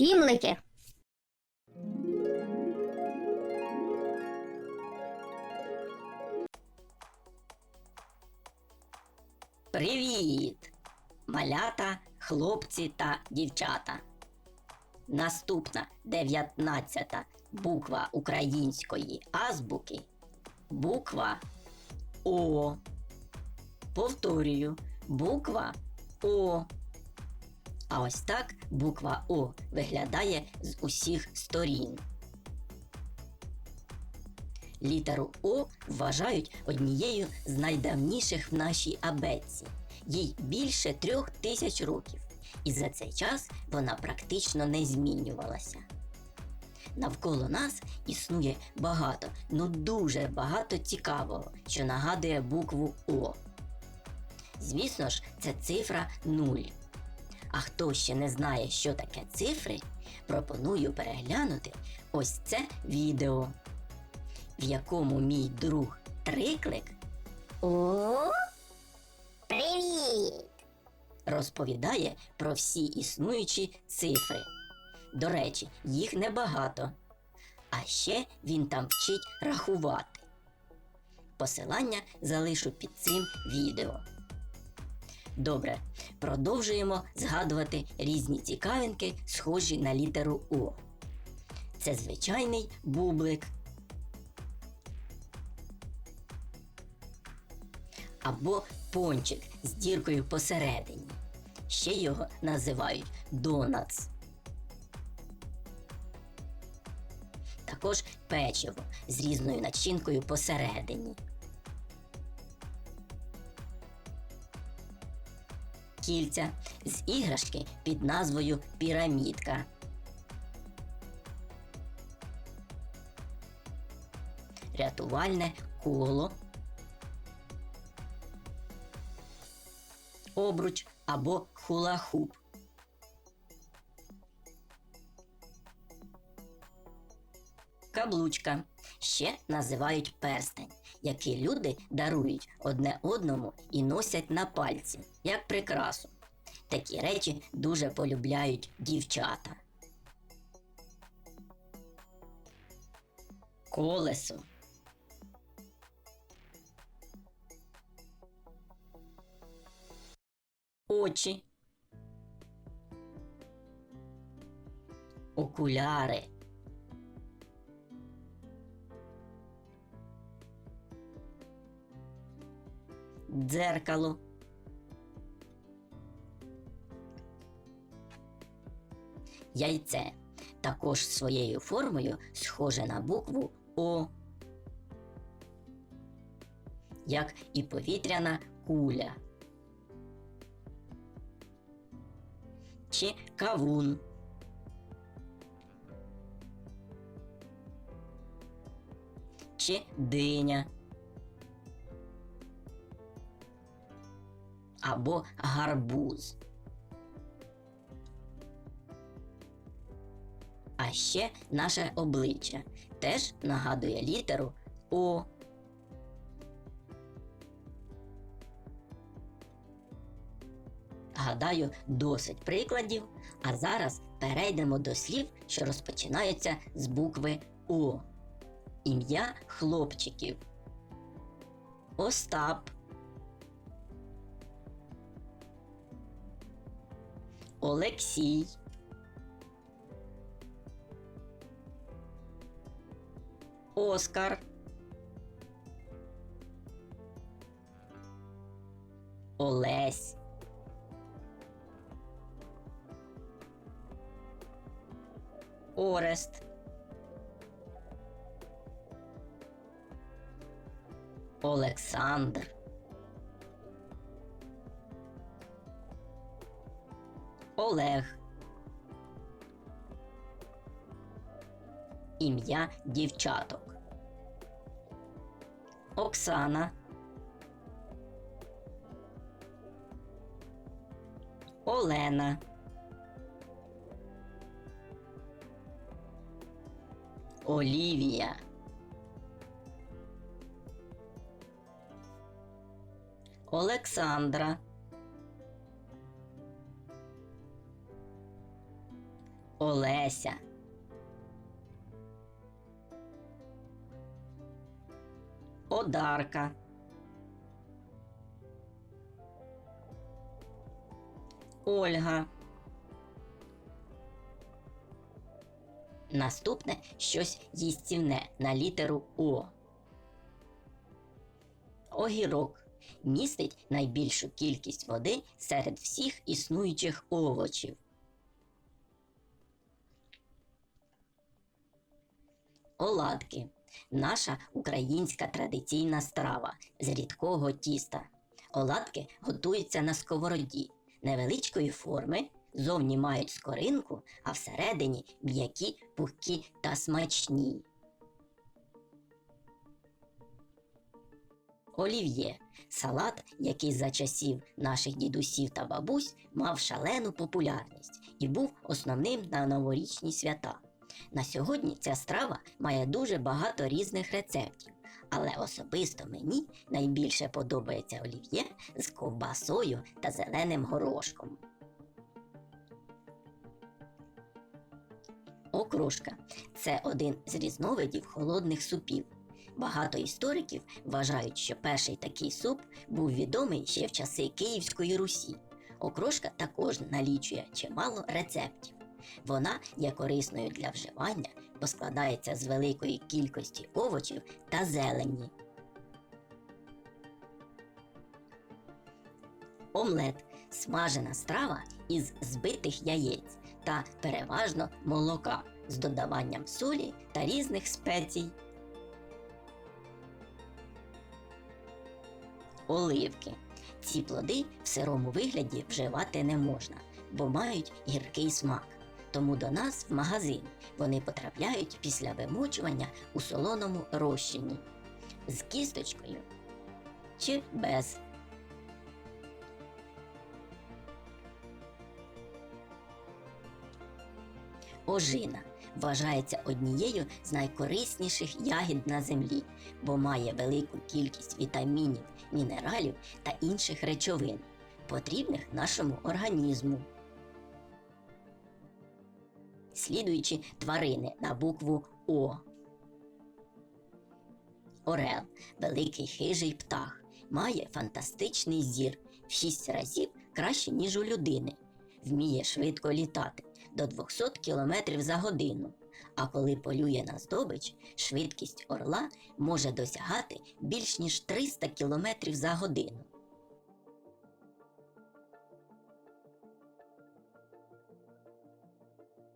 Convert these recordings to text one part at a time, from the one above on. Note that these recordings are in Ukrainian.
Сімлики. Привіт! Малята, хлопці та дівчата. Наступна дев'ятнадцята буква української азбуки буква О. Повторюю, буква О. А ось так буква О виглядає з усіх сторін. Літеру О вважають однією з найдавніших в нашій абетці. Їй більше трьох тисяч років, і за цей час вона практично не змінювалася. Навколо нас існує багато, ну дуже багато цікавого, що нагадує букву О. Звісно ж, це цифра 0. А хто ще не знає, що таке цифри, пропоную переглянути ось це відео в якому мій друг Триклик О. Привіт! розповідає про всі існуючі цифри. До речі, їх небагато. А ще він там вчить рахувати. Посилання залишу під цим відео. Добре, продовжуємо згадувати різні цікавинки, схожі на літеру О. Це звичайний бублик. або пончик з діркою посередині. Ще його називають донатс. Також печиво з різною начинкою посередині. Кільця з іграшки під назвою пірамідка. Рятувальне коло. обруч або хула-хуп. Каблучка ще називають перстень, який люди дарують одне одному і носять на пальці, як прикрасу. Такі речі дуже полюбляють дівчата. Колесо очі, окуляри. Дзеркало. Яйце також своєю формою схоже на букву О, як і повітряна куля. чи кавун. Чи диня. Або гарбуз. А ще наше обличчя теж нагадує літеру О. Гадаю, досить прикладів. А зараз перейдемо до слів, що розпочинаються з букви О. Ім'я хлопчиків. Остап. Олексій. Оскар. Олесь. Орест. Олександр. Олег. Ім'я дівчаток. Оксана. Олена. Олівія. Олександра. Олеся. Одарка. Ольга. Наступне щось їстівне на літеру О. Огірок містить найбільшу кількість води серед всіх існуючих овочів. Оладки наша українська традиційна страва з рідкого тіста. Оладки готуються на сковороді невеличкої форми, зовні мають скоринку, а всередині м'які, пухкі та смачні. Олів'є салат, який за часів наших дідусів та бабусь мав шалену популярність і був основним на новорічні свята. На сьогодні ця страва має дуже багато різних рецептів, але особисто мені найбільше подобається олів'є з ковбасою та зеленим горошком. Окрошка це один з різновидів холодних супів. Багато істориків вважають, що перший такий суп був відомий ще в часи Київської Русі. Окрошка також налічує чимало рецептів. Вона є корисною для вживання, бо складається з великої кількості овочів та зелені. Омлет смажена страва із збитих яєць та переважно молока з додаванням солі та різних спецій. Оливки. Ці плоди в сирому вигляді вживати не можна, бо мають гіркий смак. Тому до нас в магазин вони потрапляють після вимочування у солоному розчині з кісточкою чи без. Ожина вважається однією з найкорисніших ягід на землі, бо має велику кількість вітамінів, мінералів та інших речовин, потрібних нашому організму. Слідуючі тварини на букву О. Орел великий хижий птах, має фантастичний зір в 6 разів краще, ніж у людини. Вміє швидко літати до 200 км за годину. А коли полює на здобич, швидкість орла може досягати більш ніж 300 км за годину.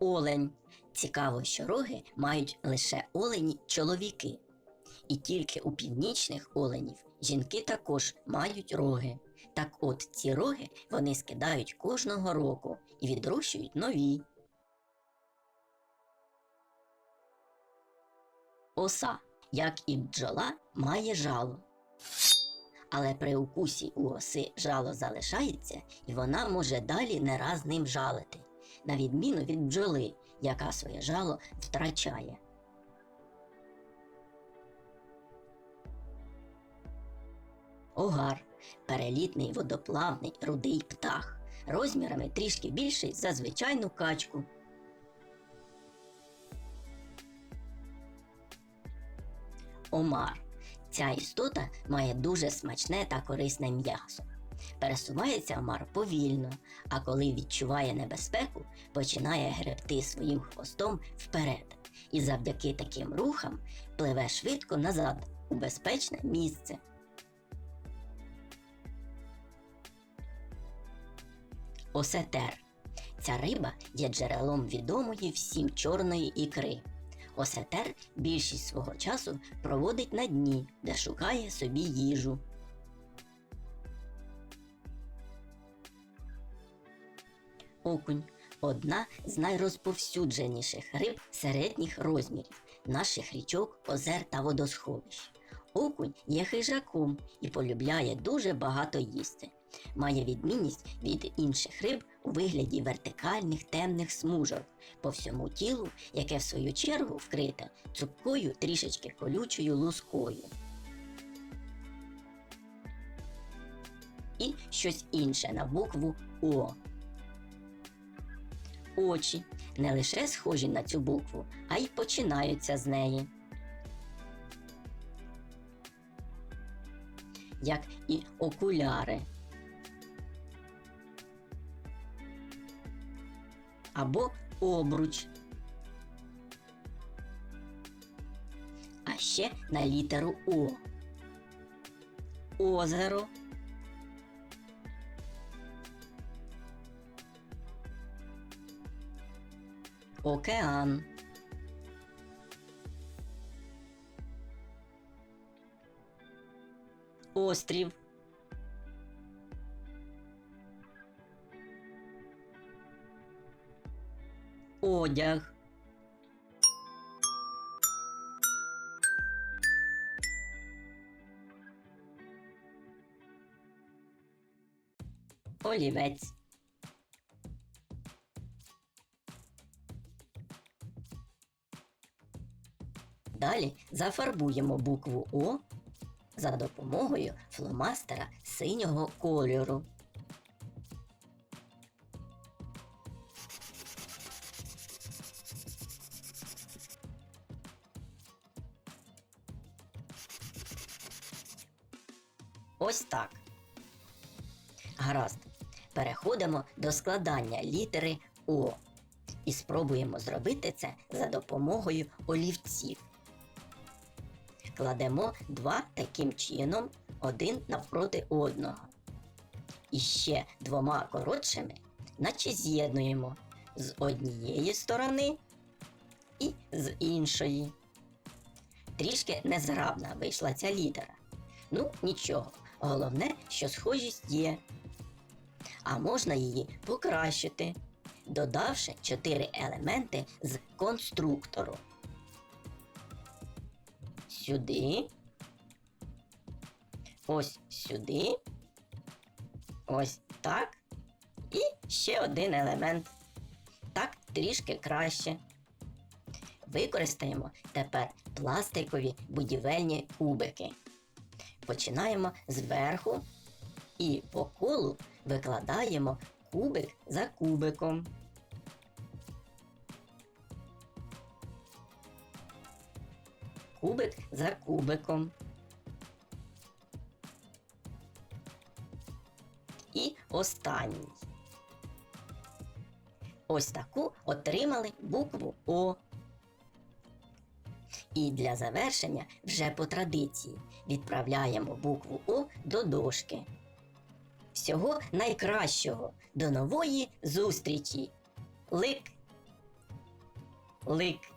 Олень. Цікаво, що роги мають лише олені чоловіки. І тільки у північних оленів жінки також мають роги. Так от ці роги вони скидають кожного року і відрощують нові. Оса, як і бджола, має жало. Але при укусі у оси жало залишається, і вона може далі не раз ним жалити, на відміну від бджоли, яка своє жало втрачає. Огар перелітний водоплавний рудий птах, розмірами трішки більший за звичайну качку. Омар. Ця істота має дуже смачне та корисне м'ясо. Пересувається омар повільно, а коли відчуває небезпеку, починає гребти своїм хвостом вперед і завдяки таким рухам пливе швидко назад у безпечне місце. Осетер. Ця риба є джерелом відомої всім чорної ікри. Осетер більшість свого часу проводить на дні, де шукає собі їжу. Окунь одна з найрозповсюдженіших риб середніх розмірів наших річок, озер та водосховищ. Окунь є хижаком і полюбляє дуже багато їсти. Має відмінність від інших риб у вигляді вертикальних темних смужок по всьому тілу, яке в свою чергу вкрите цупкою трішечки колючою лускою. І щось інше на букву О. очі не лише схожі на цю букву, а й починаються з неї. Як і окуляри. Або обруч. А ще на літеру О. Озеро. Океан. Острів. Одяг. Олівець. Далі зафарбуємо букву О за допомогою фломастера синього кольору. Ось так. Гаразд. Переходимо до складання літери О і спробуємо зробити це за допомогою олівців. Кладемо два таким чином один навпроти одного. І ще двома коротшими, наче з'єднуємо з однієї сторони і з іншої. Трішки незграбна вийшла ця літера. Ну, нічого. Головне, що схожість є. А можна її покращити, додавши чотири елементи з конструктору. Сюди. Ось сюди. Ось так. І ще один елемент. Так трішки краще. Використаємо тепер пластикові будівельні кубики. Починаємо зверху і по колу викладаємо кубик за кубиком. За кубиком. І останній. Ось таку отримали букву О. І для завершення вже по традиції відправляємо букву О до дошки. Всього найкращого до нової зустрічі! Лик! Лик!